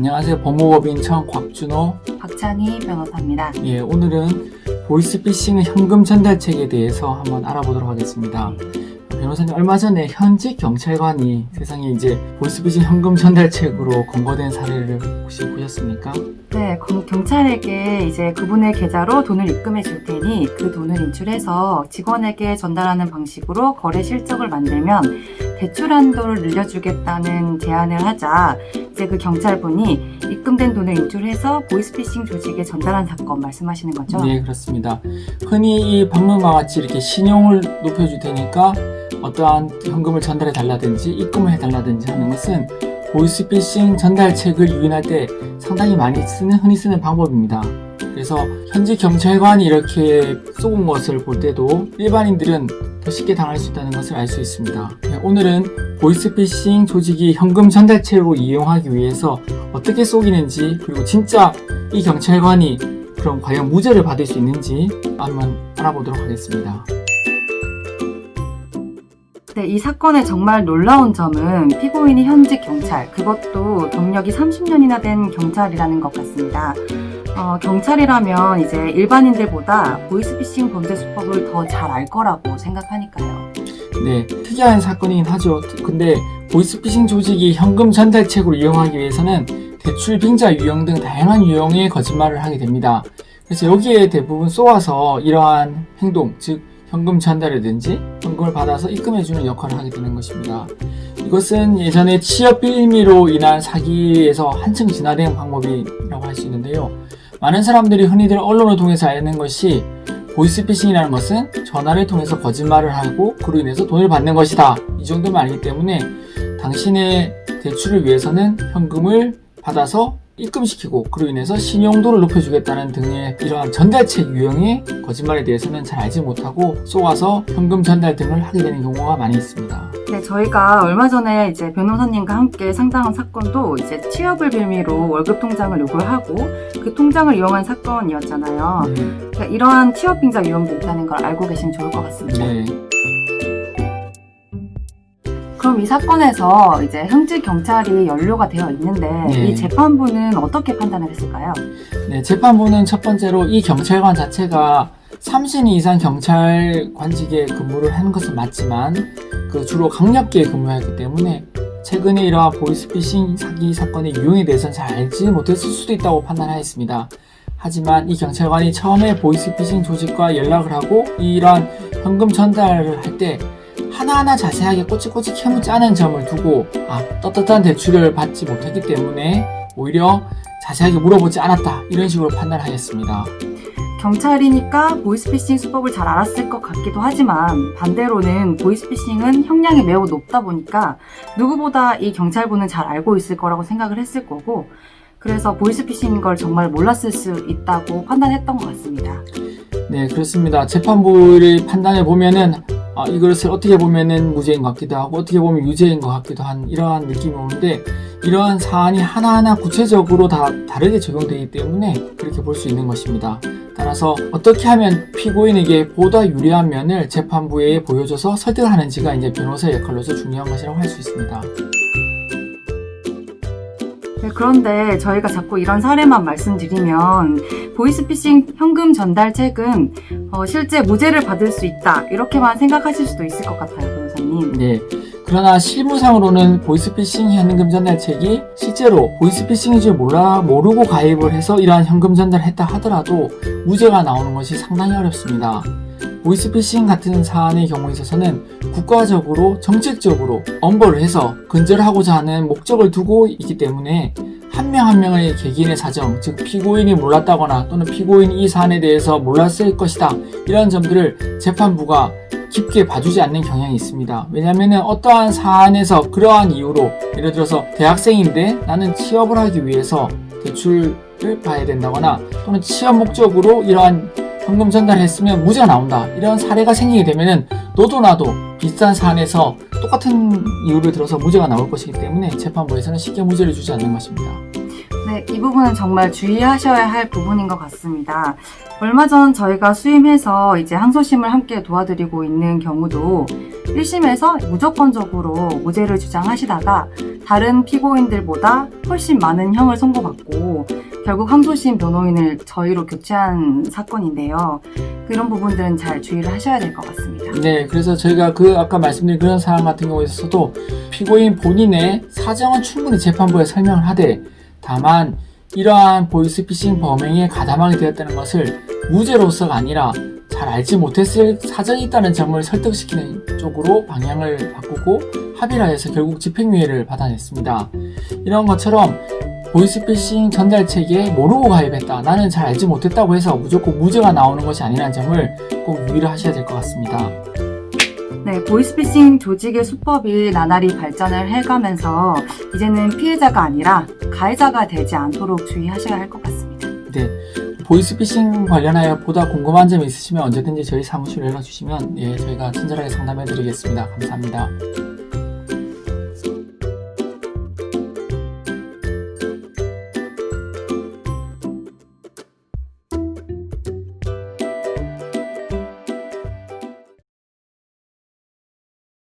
안녕하세요. 법무법인 청 곽준호. 박찬희 변호사입니다. 예, 오늘은 보이스피싱의 현금 전달책에 대해서 한번 알아보도록 하겠습니다. 변호사님 얼마 전에 현직 경찰관이 세상에 이제 보이스피싱 현금 전달책으로 검거된 사례를 혹시 보셨습니까? 네, 경- 경찰에게 이제 그분의 계좌로 돈을 입금해 줄 테니 그 돈을 인출해서 직원에게 전달하는 방식으로 거래 실적을 만들면 대출 한도를 늘려주겠다는 제안을 하자 이제 그 경찰분이 입금된 돈을 인출해서 보이스피싱 조직에 전달한 사건 말씀하시는 거죠? 네, 그렇습니다. 흔히 이 방문과 같이 이렇게 신용을 높여줄 테니까 어떠한 현금을 전달해 달라든지 입금을 해 달라든지 하는 것은 보이스피싱 전달책을 유인할 때 상당히 많이 쓰는 흔히 쓰는 방법입니다. 그래서 현지 경찰관이 이렇게 쏘은 것을 볼 때도 일반인들은 더 쉽게 당할 수 있다는 것을 알 수 있습니다. 네, 오늘은 보이스피싱 조직이 현금 전달책으로 이용하기 위해서 어떻게 쏘기는지 그리고 진짜 이 경찰관이 그럼 과연 무죄를 받을 수 있는지 한번 알아보도록 하겠습니다. 네, 이 사건의 정말 놀라운 점은 피고인이 현직 경찰, 그것도 경력이 30년이나 된 경찰이라는 것 같습니다. 어, 경찰이라면 이제 일반인들보다 보이스피싱 범죄 수법을 더 잘 알 거라고 생각하니까요. 네, 특이한 사건이긴 하죠. 근데 보이스피싱 조직이 현금 전달책으로 이용하기 위해서는 대출 빙자 유형 등 다양한 유형의 거짓말을 하게 됩니다. 그래서 여기에 대부분 쏘아서 이러한 행동, 즉 현금 전달이든지 현금을 받아서 입금해주는 역할을 하게 되는 것입니다. 이것은 예전에 취업 빌미로 인한 사기에서 한층 진화된 방법이라고 할 수 있는데요. 많은 사람들이 흔히들 언론을 통해서 아는 것이 보이스피싱이라는 것은 전화를 통해서 거짓말을 하고 그로 인해서 돈을 받는 것이다. 이 정도만 알기 때문에 당신의 대출을 위해서는 현금을 받아서 입금시키고 그로 인해서 신용도를 높여주겠다는 등의 이러한 전달책 유형의 거짓말에 대해서는 잘 알지 못하고 쏘아서 현금 전달 등을 하게 되는 경우가 많이 있습니다. 네, 저희가 얼마 전에 이제 변호사님과 함께 상담한 사건도 이제 취업을 빌미로 월급 통장을 요구를 하고 그 통장을 이용한 사건이었잖아요. 네. 그러니까 이러한 취업 빙자 유형도 있다는 걸 알고 계시면 좋을 것 같습니다. 네. 그럼 이 사건에서 이제 현직 경찰이 연루가 되어 있는데 네. 이 재판부는 어떻게 판단을 했을까요? 네, 재판부는 첫 번째로 이 경찰관 자체가 3신 이상 경찰관직에 근무를 하는 것은 맞지만 그 주로 강력계에 근무했기 때문에 최근에 이러한 보이스피싱 사기 사건의 유형에 대해서는 잘 알지 못했을 수도 있다고 판단하였습니다. 하지만 이 경찰관이 처음에 보이스피싱 조직과 연락을 하고 이러한 현금 전달을 할 때 하나하나 자세하게 꼬치꼬치 캐묻지 않은 점을 두고 아 떳떳한 대출을 받지 못했기 때문에 오히려 자세하게 물어보지 않았다 이런 식으로 판단하였습니다. 경찰이니까 보이스피싱 수법을 잘 알았을 것 같기도 하지만 반대로는 보이스피싱은 형량이 매우 높다 보니까 누구보다 이 경찰분은 잘 알고 있을 거라고 생각을 했을 거고 그래서 보이스피싱인 걸 정말 몰랐을 수 있다고 판단했던 것 같습니다. 네 그렇습니다. 재판부를 판단해 보면은 아, 이것을 어떻게 보면은 무죄인 것 같기도 하고 어떻게 보면 유죄인 것 같기도 한 이러한 느낌이 오는데 이러한 사안이 하나하나 구체적으로 다 다르게 적용되기 때문에 그렇게 볼 수 있는 것입니다. 따라서 어떻게 하면 피고인에게 보다 유리한 면을 재판부에 보여줘서 설득을 하는지가 이제 변호사의 역할로서 중요한 것이라고 할 수 있습니다. 네, 그런데 저희가 자꾸 이런 사례만 말씀드리면 보이스피싱 현금 전달 책은 어, 실제 무죄를 받을 수 있다 이렇게만 생각하실 수도 있을 것 같아요, 변호사님. 네. 그러나 실무상으로는 보이스피싱 현금 전달책이 실제로 보이스피싱인 줄 몰라 모르고 가입을 해서 이러한 현금 전달을 했다 하더라도 무죄가 나오는 것이 상당히 어렵습니다. 보이스피싱 같은 사안의 경우에 있어서는 국가적으로 정책적으로 엄벌을 해서 근절하고자 하는 목적을 두고 있기 때문에 한명한 명의 개개인의 사정, 즉 피고인이 몰랐다거나 또는 피고인이 이 사안에 대해서 몰랐을 것이다 이런 점들을 재판부가 깊게 봐주지 않는 경향이 있습니다. 왜냐하면 어떠한 사안에서 그러한 이유로 예를 들어서 대학생인데 나는 취업을 하기 위해서 대출을 봐야 된다거나 또는 취업 목적으로 이러한 현금 전달을 했으면 무죄가 나온다. 이런 사례가 생기게 되면은 너도 나도 비슷한 사안에서 똑같은 이유를 들어서 무죄가 나올 것이기 때문에 재판부에서는 쉽게 무죄를 주지 않는 것입니다. 네, 이 부분은 정말 주의하셔야 할 부분인 것 같습니다. 얼마 전 저희가 수임해서 이제 항소심을 함께 도와드리고 있는 경우도 1심에서 무조건적으로 무죄를 주장하시다가 다른 피고인들보다 훨씬 많은 형을 선고받고 결국 항소심 변호인을 저희로 교체한 사건인데요. 그런 부분들은 잘 주의를 하셔야 될 것 같습니다. 네, 그래서 저희가 그 아까 말씀드린 그런 사안 같은 경우에 있어서도 피고인 본인의 사정은 충분히 재판부에 설명을 하되 다만 이러한 보이스피싱 범행에 가담하게 되었다는 것을 무죄로서가 아니라 잘 알지 못했을 사정이 있다는 점을 설득시키는 쪽으로 방향을 바꾸고 합의를 하여서 결국 집행유예를 받아냈습니다. 이런 것처럼 보이스피싱 전달책에 모르고 가입했다. 나는 잘 알지 못했다고 해서 무조건 무죄가 나오는 것이 아니라는 점을 꼭 유의를 하셔야 될 것 같습니다. 네, 보이스피싱 조직의 수법이 나날이 발전을 해가면서 이제는 피해자가 아니라 가해자가 되지 않도록 주의하셔야 할 것 같습니다. 네. 보이스피싱 관련하여 보다 궁금한 점이 있으시면 언제든지 저희 사무실에 연락 주시면 예, 저희가 친절하게 상담해 드리겠습니다. 감사합니다.